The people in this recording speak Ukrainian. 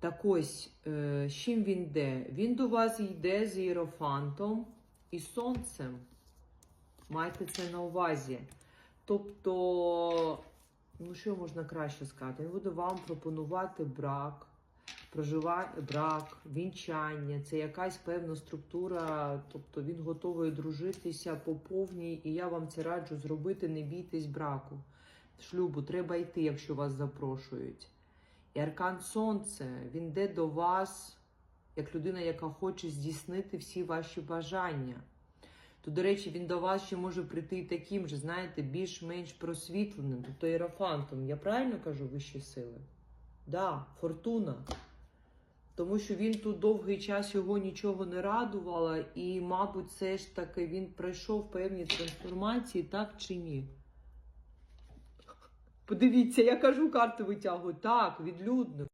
Так ось, е, з чим він йде? Він до вас йде з іерофантом і сонцем. Майте це на увазі. Тобто, ну що можна краще сказати? Він буде вам пропонувати брак, проживає брак, вінчання, це якась певна структура, тобто він готовий дружитися по повній, і я вам це раджу зробити, не бійтесь браку. Шлюбу треба йти, якщо вас запрошують. І аркан Сонце, він йде до вас як людина, яка хоче здійснити всі ваші бажання. То, до речі, він до вас ще може прийти таким же, знаєте, більш-менш просвітленим, тобто іерофантом. Я правильно кажу вищі сили? Да, фортуна. Тому що він тут довгий час його нічого не радувало, і, мабуть, все ж таки він пройшов певні трансформації, так чи ні? Подивіться, я кажу, карти витягую. Так, відлюдно.